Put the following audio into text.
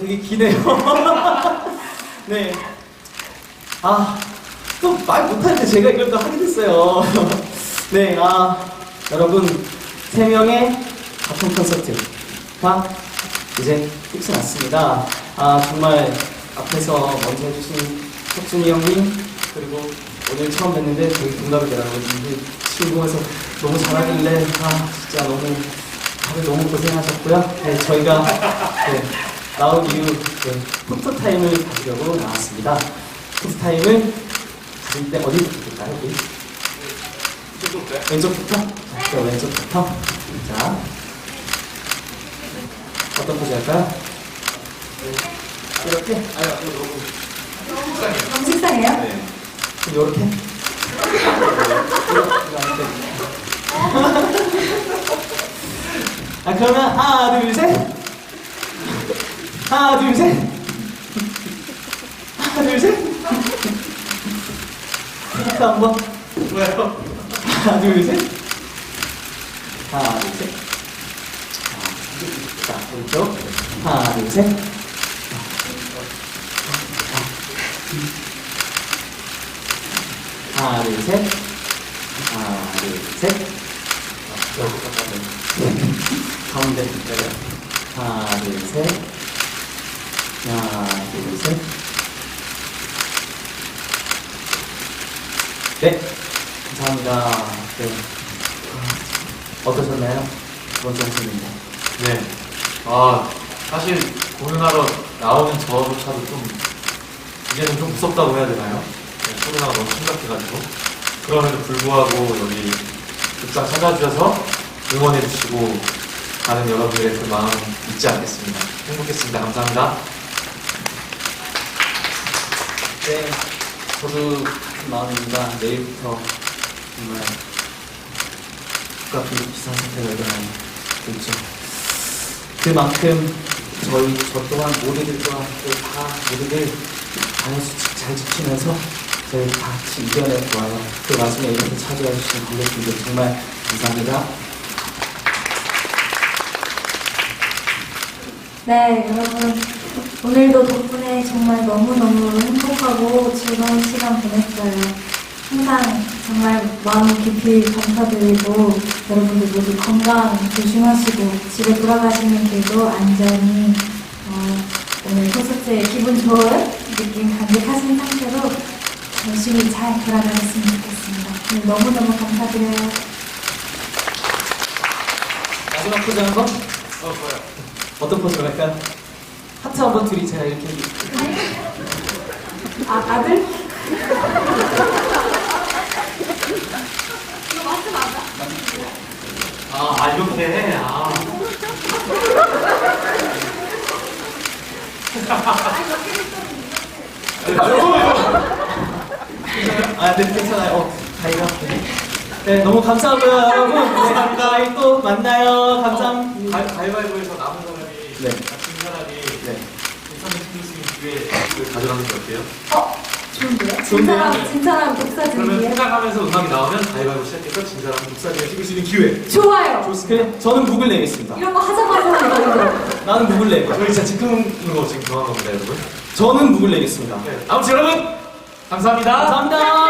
웃기네요. 네. 아, 또 말 못하는데 제가 이걸 또 하게 됐어요. 네, 아, 여러분, 세 명의 같은 콘서트가 이제 끝이 났습니다. 아, 정말 앞에서 먼저 해주신 석준이 형님, 그리고 오늘 처음 뵀는데 저희 동갑이더라고요. 이 친구에서 너무 잘하길래, 아, 진짜 너무, 다들 너무 고생하셨고요. 네, 저희가, 네, 나온 이후, 네, 포토타임을 가지려고 나왔습니다. 포토타임을 가질 때 어디부터 볼까요, 우리? 왼쪽부터? 자, 저 왼쪽부터. 자. 어떤 포즈 할까요? 이렇게? 아니요, 너무 식상해요? 네. 그럼 이렇게? 아, 그러면 하나, 둘, 셋. 하나, 둘, 셋. 하나, 둘, 셋. 이렇게 한 번. 왜요? 하나, 둘, 셋. 하나, 둘, 셋. 자, 오른쪽. 하나, 둘, 셋. 하나, 둘, 셋. 하나, 둘, 셋. 네. 가운데. 하나, 둘, 셋. 하나, 둘, 셋. 네. 감사합니다. 네. 어떠셨나요? 먼저 하셨는데. 네. 아, 사실 공연하러 나오는 저조차도 좀, 이제는 좀 무섭다고 해야 되나요? 네, 코로나가 너무 심각해가지고. 그럼에도 불구하고 여기 극장 찾아주셔서 응원해주시고 가는 여러분들의 그 마음 잊지 않겠습니다. 행복했습니다. 감사합니다. 네, 저도 큰 마음입니다. 내일부터 정말 국가 비상 사태가 일어나겠죠. 그만큼 저희 저 또한 모두들과 또다 모두들 방역수칙 잘 지키면서 저희 다 같이 이겨내 보아요. 그 와중에 이렇게 찾아와 주신 관객분들 정말 감사합니다. 네, 여러분. 오늘도 덕분에 정말 너무너무 행복하고 즐거운 시간 보냈어요. 항상 정말 마음 깊이 감사드리고 여러분들 모두 건강 조심하시고 집에 돌아가시는 길도 안전히 어, 오늘 콘서트에 기분 좋은 느낌 간직하신 상태로 열심히 잘 돌아가셨으면 좋겠습니다. 오늘 너무너무 감사드려요. 마지막 포즈 한 번? 어, 좋아요. 어떤 포즈로 할까요? 하트 한번 둘이 제가 이렇게 아, 아들? 아, 아, 이렇게. 아. 아, 네, 괜찮아요. 어, 다이가. 네. 네, 너무 감사하고요, 여러분. 네, 저희 또 만나요. 감사합니다. 가, 가위바위보에서 남은 사람이 네. 사람이 네. 인터넷 스윙 기회 가져가는 게 어때요? 어? 좋은데요? 진 좋은데요? 사람, 진 사람 독사 그러면 준비해. 생각하면서 음악이 나오면 가위바위보 시작해서 진 사람 독사지가 찍을 수 있는 기회. 좋아요. 좋습니다. 그래, 저는 묵을 내겠습니다. 이런 거 하자마자 이거. 나는 낼 거야. 저희 진짜 지금 거 지금 정한 겁니다, 여러분. 저는 묵을 내겠습니다. 네. 아무튼 여러분 감사합니다. 감사합니다.